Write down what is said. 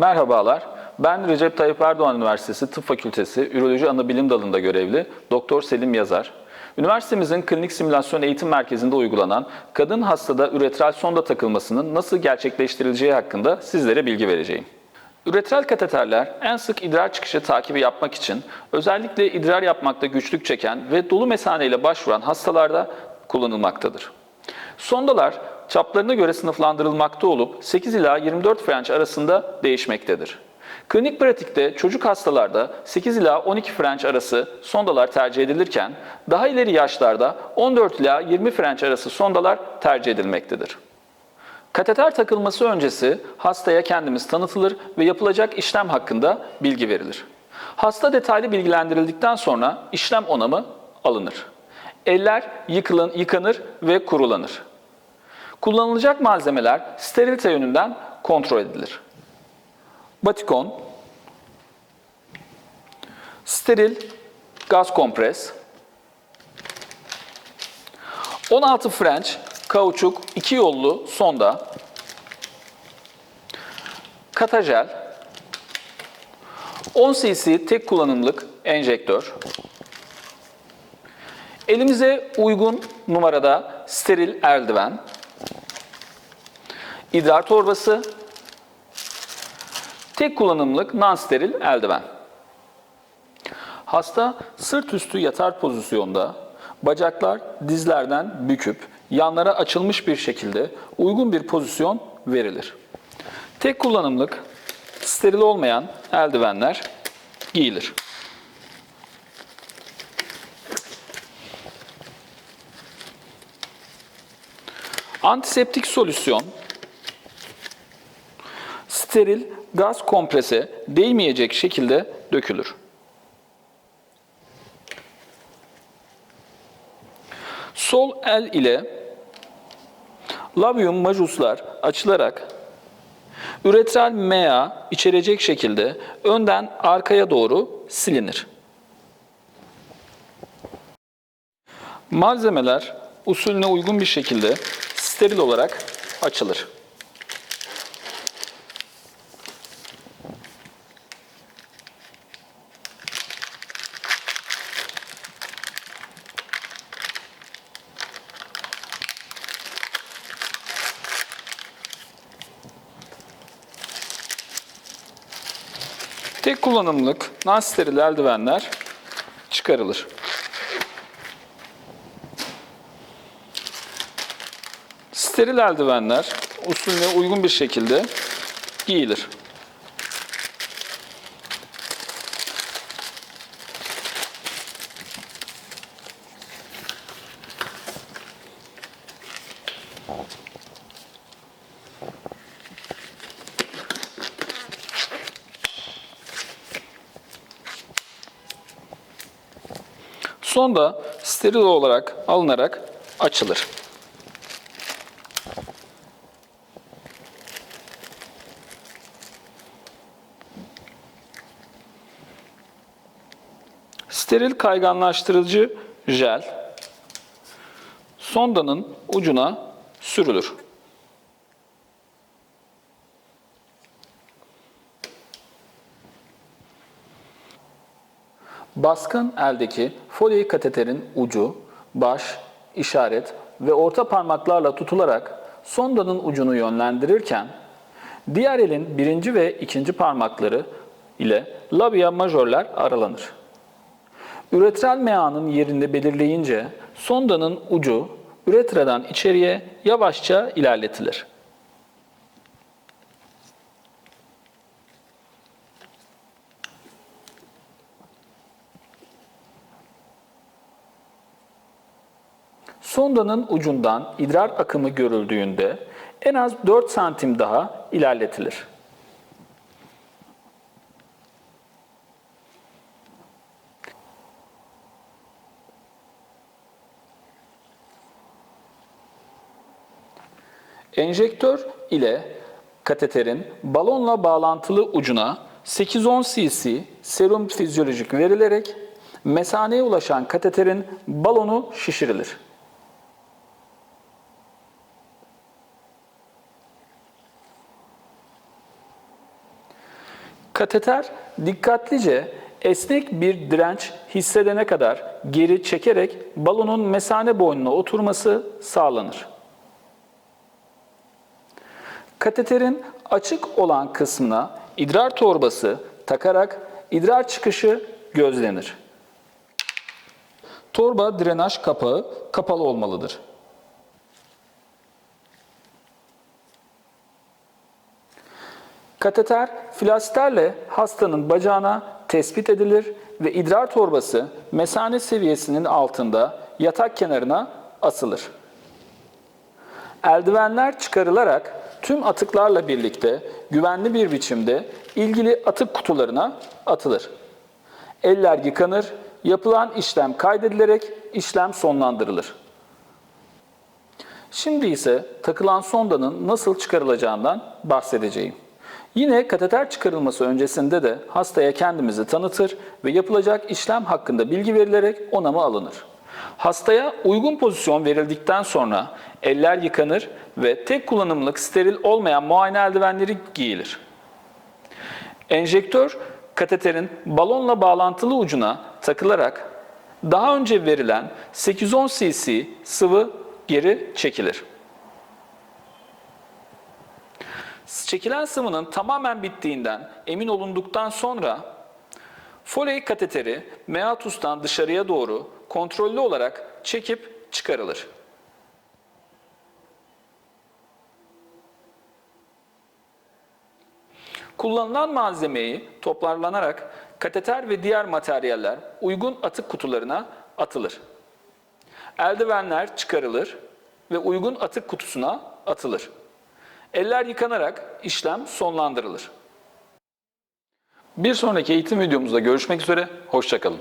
Merhabalar. Ben Recep Tayyip Erdoğan Üniversitesi Tıp Fakültesi Üroloji Anabilim Dalında görevli Doktor Selim Yazar. Üniversitemizin klinik simülasyon eğitim merkezinde uygulanan kadın hastada üretral sonda takılmasının nasıl gerçekleştirileceği hakkında sizlere bilgi vereceğim. Üretral kateterler en sık idrar çıkışı takibi yapmak için özellikle idrar yapmakta güçlük çeken ve dolu mesane ile başvuran hastalarda kullanılmaktadır. Sondalar çaplarına göre sınıflandırılmakta olup 8 ila 24 French arasında değişmektedir. Klinik pratikte çocuk hastalarda 8 ila 12 French arası sondalar tercih edilirken daha ileri yaşlarda 14 ila 20 French arası sondalar tercih edilmektedir. Kateter takılması öncesi hastaya kendimiz tanıtılır ve yapılacak işlem hakkında bilgi verilir. Hasta detaylı bilgilendirildikten sonra işlem onamı alınır. Eller yıkılın, yıkanır ve kurulanır. Kullanılacak malzemeler sterilite yönünden kontrol edilir. Batikon, steril gaz kompres, 16 French kauçuk iki yollu sonda, katajel, 10 cc tek kullanımlık enjektör, elimize uygun numarada steril eldiven, idrar torbası, tek kullanımlık non-steril eldiven. Hasta sırt üstü yatar pozisyonda, bacaklar dizlerden büküp yanlara açılmış bir şekilde uygun bir pozisyon verilir. Tek kullanımlık steril olmayan eldivenler giyilir. Antiseptik solüsyon steril gaz komprese değmeyecek şekilde dökülür. Sol el ile labium majuslar açılarak üretral mea içerecek şekilde önden arkaya doğru silinir. Malzemeler usulüne uygun bir şekilde steril olarak açılır. Tek kullanımlık non-steril eldivenler çıkarılır. Steril eldivenler usulüne uygun bir şekilde giyilir. Sonda steril olarak alınarak açılır. Steril kayganlaştırıcı jel sondanın ucuna sürülür. Baskın eldeki foley kateterin ucu, baş, işaret ve orta parmaklarla tutularak sondanın ucunu yönlendirirken, diğer elin birinci ve ikinci parmakları ile labia majörler aralanır. Üretral meanın yerini belirleyince sondanın ucu üretradan içeriye yavaşça ilerletilir. Sondanın ucundan idrar akımı görüldüğünde en az 4 santim daha ilerletilir. Enjektör ile kateterin balonla bağlantılı ucuna 8-10 cc serum fizyolojik verilerek mesaneye ulaşan kateterin balonu şişirilir. Kateter dikkatlice esnek bir direnç hissedene kadar geri çekerek balonun mesane boynuna oturması sağlanır. Kateterin açık olan kısmına idrar torbası takarak idrar çıkışı gözlenir. Torba drenaj kapağı kapalı olmalıdır. Kateter flasterle hastanın bacağına tespit edilir ve idrar torbası mesane seviyesinin altında yatak kenarına asılır. Eldivenler çıkarılarak tüm atıklarla birlikte güvenli bir biçimde ilgili atık kutularına atılır. Eller yıkanır, yapılan işlem kaydedilerek işlem sonlandırılır. Şimdi ise takılan sondanın nasıl çıkarılacağından bahsedeceğim. Yine kateter çıkarılması öncesinde de hastaya kendimizi tanıtır ve yapılacak işlem hakkında bilgi verilerek onamı alınır. Hastaya uygun pozisyon verildikten sonra eller yıkanır ve tek kullanımlık steril olmayan muayene eldivenleri giyilir. Enjektör kateterin balonla bağlantılı ucuna takılarak daha önce verilen 810 cc sıvı geri çekilir. Çekilen sıvının tamamen bittiğinden emin olunduktan sonra Foley kateteri meatustan dışarıya doğru kontrollü olarak çekip çıkarılır. Kullanılan malzemeyi toparlanarak kateter ve diğer materyaller uygun atık kutularına atılır. Eldivenler çıkarılır ve uygun atık kutusuna atılır. Eller yıkanarak işlem sonlandırılır. Bir sonraki eğitim videomuzda görüşmek üzere, hoşçakalın.